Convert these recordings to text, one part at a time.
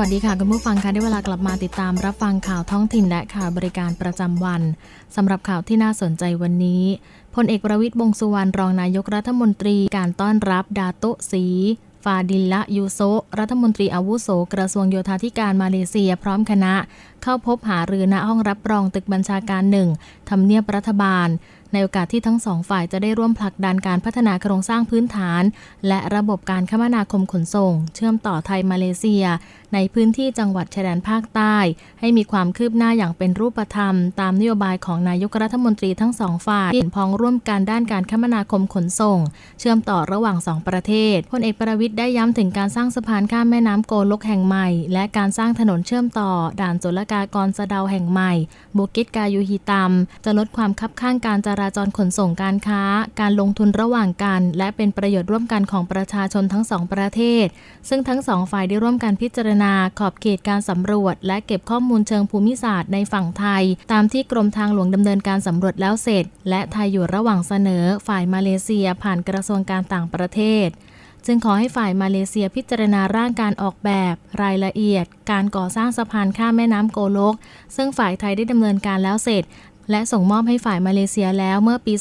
วัสดีค่ะ คุณผู้ฟังคะได้เวลากลับมาติดตามรับฟังข่าวท้องถิ่นและข่าวบริการประจำวันสำหรับข่าวที่น่าสนใจวันนี้พลเอกประวิตยวงสุวรรณรองนายกรัฐมนตรีการต้อนรับดาโตสีาดิลละยูโซรัฐมนตรีอาวุโส กระทรวงโยธาธิการมาเลเซียพร้อมคณะ เข้าพบหารือณห้องรับรองตึกบัญชาการหนึ่งทำเนียบรัฐบาล ในโอกาสที่ทั้งสองฝ่ายจะได้ร่วมผลักดันการพัฒนาโครงสร้างพื้นฐาน และระบบการคมนาคมขนส่ง เชื่อมต่อไทยมาเลเซีย ในพื้นที่จังหวัดชายแดนภาคใต้ ให้มีความคืบหน้าอย่างเป็นรูปธรรม ตามนโยบายของนายกรัฐมนตรีทั้งสองฝ่ายที่เห็นพ้องร่วมกันด้านการคมนาคมขนส่ง เชื่อมต่อระหว่างสองประเทศพลเอกประวิทย์ได้ย้ำถึงการสร้างสะพานข้ามแม่น้ำโกลกแห่งใหม่ และการสร้างถนนเชื่อมต่อ ด่านศุลกากรสะเดาแห่งใหม่บุกิตกายูฮีตัม จะลดความคับข้างการจราจรขนส่งการค้า การลงทุนระหว่างกัน และเป็นประโยชน์ร่วมกันของประชาชนทั้งสองประเทศ ซึ่งทั้งสองฝ่ายได้ร่วมกันพิจารณาขอบเขตการสำรวจ และเก็บข้อมูลเชิงภูมิศาสตร์ในฝั่งไทย ตามที่กรมทางหลวงดำเนินการสำรวจแล้วเสร็จ และไทยอยู่ระหว่างเสนอ ฝ่ายมาเลเซียผ่านกระทรวงการต่างประเทศ จึงขอให้ฝ่ายมาเลเซียพิจารณาร่างการออกแบบ รายละเอียด การก่อสร้างสะพานข้ามแม่น้ำโกลก ซึ่งฝ่ายไทยได้ดำเนินการแล้วเสร็จ และส่งมอบให้ฝ่ายมาเลเซียแล้วเมื่อปี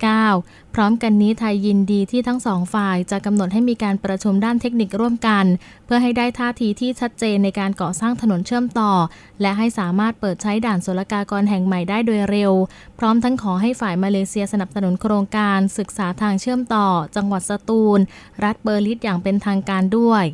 2559 พร้อมกันนี้ไทยยินดีที่ทั้งสองฝ่ายจะกำหนดให้มีการประชุมด้านเทคนิคร่วมกัน เพื่อให้ได้ท่าทีที่ชัดเจนในการก่อสร้างถนนเชื่อมต่อ และให้สามารถเปิดใช้ด่านศุลกากรแห่งใหม่ได้โดยเร็ว พร้อมทั้งขอให้ฝ่ายมาเลเซียสนับสนุนโครงการ ศึกษาทางเชื่อมต่อ จังหวัดสตูล รัฐเบอร์ลิตอย่างเป็นทางการด้วย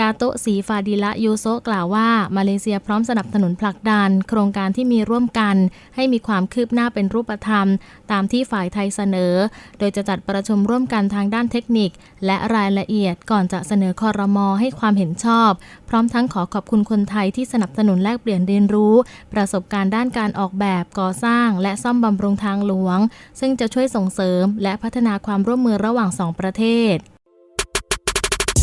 ดาโตสีฟาดิละยูโซกล่าวว่า มาเลเซียพร้อมสนับสนุนผลักดัน โครงการที่มีร่วมกัน ให้มีความคืบหน้าเป็นรูปธรรม ตามที่ฝ่ายไทยเสนอ โดยจะจัดประชุมร่วมกันทางด้านเทคนิค และรายละเอียดก่อนจะเสนอคอรมอให้ความเห็นชอบ พร้อมทั้งขอขอบคุณคนไทยที่สนับสนุนแลกเปลี่ยนเรียนรู้ ประสบการณ์ด้านการออกแบบก่อสร้าง และซ่อมบำรุงทางหลวง ซึ่งจะช่วยส่งเสริม และพัฒนาความร่วมมือระหว่างสองประเทศ